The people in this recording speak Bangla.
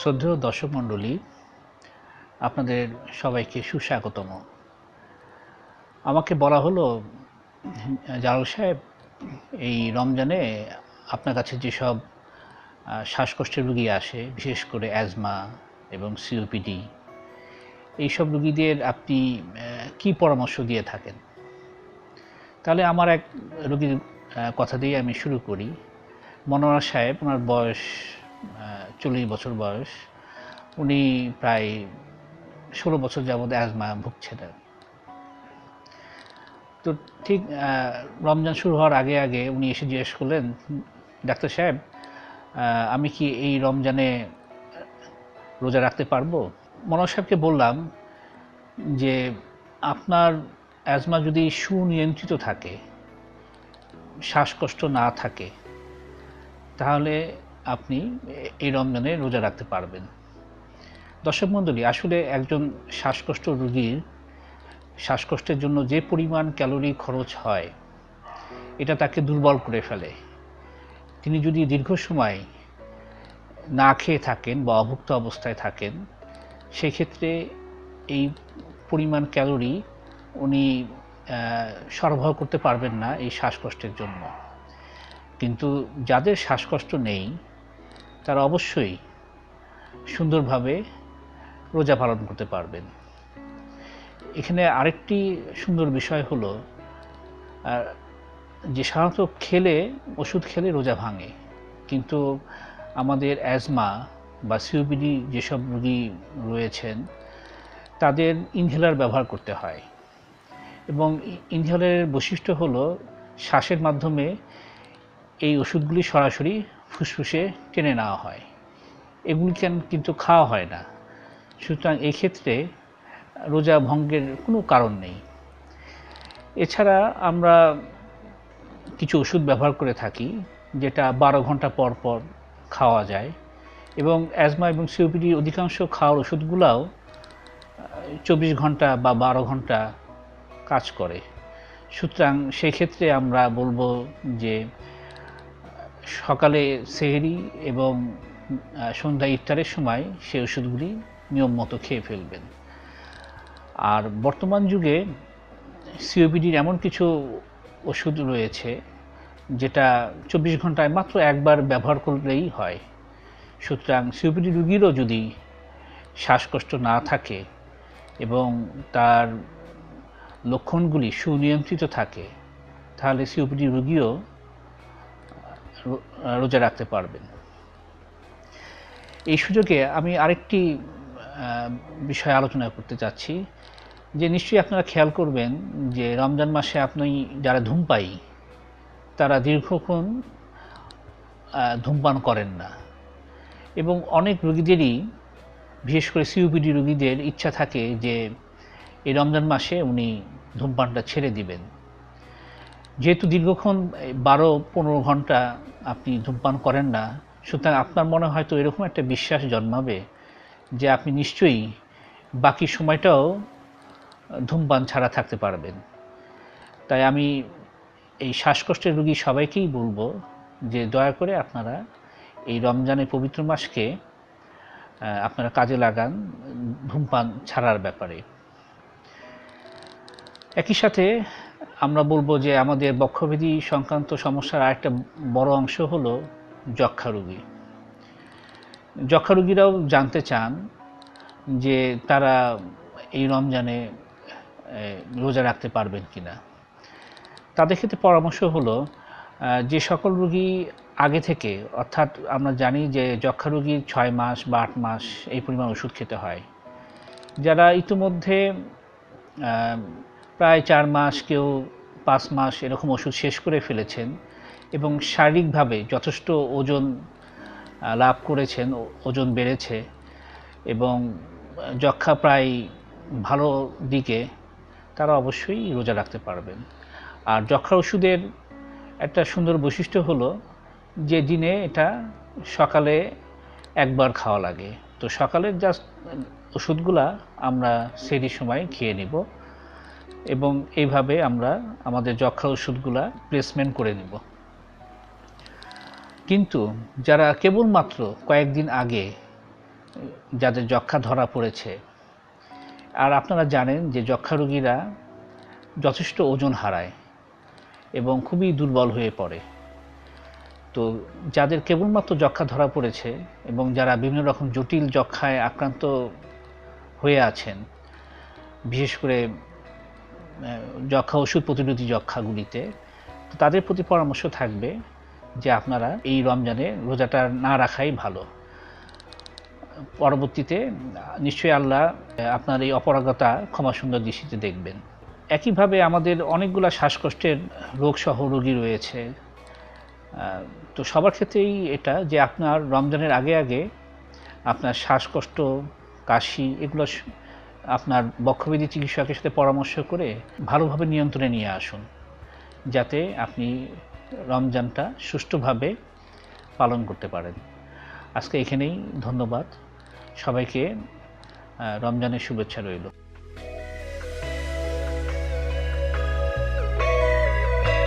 শ্রদ্ধেয় দর্শক মণ্ডলী, আপনাদের সবাইকে সুস্বাগতম। আমাকে বলা হলো জালাল সাহেব, এই রমজানে আপনার কাছে যেসব শ্বাসকষ্টের রুগী আসে, বিশেষ করে অ্যাজমা এবং সিওপিডি, এইসব রুগীদের আপনি কি পরামর্শ দিয়ে থাকেন? তাহলে আমার এক রোগীর কথা দিয়ে আমি শুরু করি। মনোয়ার সাহেব, ওনার বয়স চল্লিশ বছর বয়স। উনি প্রায় ষোলো বছর যাবৎ অ্যাজমা ভুগছিলেন তো ঠিক রমজান শুরু হওয়ার আগে আগে উনি এসে জিজ্ঞেস করলেন, ডাক্তার সাহেব আমি কি এই রমজানে রোজা রাখতে পারব? মনোজ সাহেবকে বললাম যে, আপনার অ্যাজমা যদি সুনিয়ন্ত্রিত থাকে, শ্বাসকষ্ট না থাকে, তাহলে আপনি এই রমজানে রোজা রাখতে পারবেন। দর্শক মণ্ডলী, আসলে একজন শ্বাসকষ্ট রোগীর শ্বাসকষ্টের জন্য যে পরিমাণ ক্যালোরি খরচ হয়, এটা তাকে দুর্বল করে ফেলে। তিনি যদি দীর্ঘ সময় না খেয়ে থাকেন বা অভুক্ত অবস্থায় থাকেন, সেক্ষেত্রে এই পরিমাণ ক্যালোরি উনি সরবরাহ করতে পারবেন না এই শ্বাসকষ্টের জন্য। কিন্তু যাদের শ্বাসকষ্ট নেই, তারা অবশ্যই সুন্দরভাবে রোজা পালন করতে পারবেন। এখানে আরেকটি সুন্দর বিষয় হলো যে সাধারণত খেলে, ওষুধ খেলে রোজা ভাঙে। কিন্তু আমাদের অ্যাজমা বা সিওপিডি যেসব রোগী রয়েছেন, তাদের ইনহেলার ব্যবহার করতে হয়। এবং ইনহেলারের বৈশিষ্ট্য হলো শ্বাসের মাধ্যমে এই ওষুধগুলি সরাসরি ফুসফুসে টেনে নেওয়া হয়। এগুলি কেন কিন্তু খাওয়া হয় না? সুতরাং এই ক্ষেত্রে রোজা ভঙ্গের কোনো কারণ নেই। এছাড়া আমরা কিছু ওষুধ ব্যবহার করে থাকি, যেটা বারো ঘণ্টা পর পর খাওয়া যায় এবং অ্যাজমা এবং সিওপিডির অধিকাংশ খাওয়ার ওষুধগুলাও চব্বিশ ঘণ্টা বা বারো ঘণ্টা কাজ করে। সুতরাং সেই ক্ষেত্রে আমরা বলব যে, সকালে সেহেরি এবং সন্ধ্যা ইফতারের সময় সেই ওষুধগুলি নিয়ম মতো খেয়ে ফেলবেন। আর বর্তমান যুগে সিওপিডির এমন কিছু ওষুধ রয়েছে, যেটা চব্বিশ ঘন্টায় মাত্র একবার ব্যবহার করলেই হয়। সুতরাং সিওপিডি রুগীরও যদি শ্বাসকষ্ট না থাকে এবং তার লক্ষণগুলি সুনিয়ন্ত্রিত থাকে, তাহলে সিওপিডি রুগীও রোজা রাখতে পারবেন। এই সুযোগে আমি আরেকটি বিষয় আলোচনা করতে চাচ্ছি, যে নিশ্চয়ই আপনারা খেয়াল করবেন যে রমজান মাসে আপনি যারা ধূমপায়ী, তারা দীর্ঘক্ষণ ধূমপান করেন না। এবং অনেক রোগীদেরই, বিশেষ করে সিউপিডি রোগীদের ইচ্ছা থাকে যে এই রমজান মাসে উনি ধূমপানটা ছেড়ে দিবেন। যেহেতু দীর্ঘক্ষণ বারো, পনেরো ঘণ্টা আপনি ধূমপান করেন না, সুতরাং আপনার মনে হয়তো এরকম একটা বিশ্বাস জন্মাবে যে আপনি নিশ্চয়ই বাকি সময়টাও ধূমপান ছাড়া থাকতে পারবেন। তাই আমি এই শ্বাসকষ্টের রোগী সবাইকেই বলব যে দয়া করে আপনারা এই রমজানের পবিত্র মাসকে আপনারা কাজে লাগান ধূমপান ছাড়ার ব্যাপারে। একই সাথে আমরা বলব যে আমাদের বক্ষবিধি সংক্রান্ত সমস্যার আরেকটা বড় অংশ হলো যক্ষা রোগী। যক্ষা রোগীরাও জানতে চান যে তারা এই রমজানে রোজা রাখতে পারবেন কিনা। তাদের ক্ষেত্রে পরামর্শ হলো যে সকল রোগী আগে থেকে, অর্থাৎ আমরা জানি যে যক্ষা রোগীর ছয় মাস বা আট মাস এই পরিমাণ ওষুধ খেতে হয়। যারা ইতিমধ্যে প্রায় চার মাস কেউ পাঁচ মাস এরকম ওষুধ শেষ করে ফেলেছেন এবং শারীরিকভাবে যথেষ্ট ওজন লাভ করেছেন, ওজন বেড়েছে এবং যক্ষা প্রায় ভালো দিকে তারা অবশ্যই রোজা রাখতে পারবেন। আর যক্ষা ওষুধের একটা সুন্দর বৈশিষ্ট্য হলো যে দিনে এটা সকালে একবার খাওয়া লাগে। তো সকালের জাস্ট ওষুধগুলা আমরা সেই সময় খেয়ে নিব। এবং এইভাবে আমরা আমাদের যক্ষা ওষুধগুলা প্লেসমেন্ট করে নেব। কিন্তু যারা কেবলমাত্র কয়েকদিন আগে যাদের যক্ষা ধরা পড়েছে, আর আপনারা জানেন যে যক্ষা রোগীরা যথেষ্ট ওজন হারায় এবং খুবই দুর্বল হয়ে পড়ে। তো যাদের কেবলমাত্র যক্ষা ধরা পড়েছে এবং যারা বিভিন্ন রকম জটিল যক্ষায় আক্রান্ত হয়ে আছেন, বিশেষ করে যক্ষা ওষুধ প্রতিরোধী যক্ষাগুলিতে তাদের প্রতি পরামর্শ থাকবে যে আপনারা এই রমজানে রোজাটা না রাখাই ভালো। পরবর্তীতে নিশ্চয়ই আল্লাহ আপনার এই অপরাগতা ক্ষমা সুন্দর দৃষ্টিতে দেখবেন। একইভাবে আমাদের অনেকগুলা শ্বাসকষ্টের রোগসহ রোগী রয়েছে। তো সবার ক্ষেত্রেই এটা যে আপনার রমজানের আগে আগে আপনার শ্বাসকষ্ট, কাশি, এগুলো আপনার বক্ষবিধি চিকিৎসকের সাথে পরামর্শ করে ভালোভাবে নিয়ন্ত্রণে নিয়ে আসুন, যাতে আপনি রমজানটা সুষ্ঠুভাবে পালন করতে পারেন। আজকে এখানেই ধন্যবাদ। সবাইকে রমজানের শুভেচ্ছা রইল।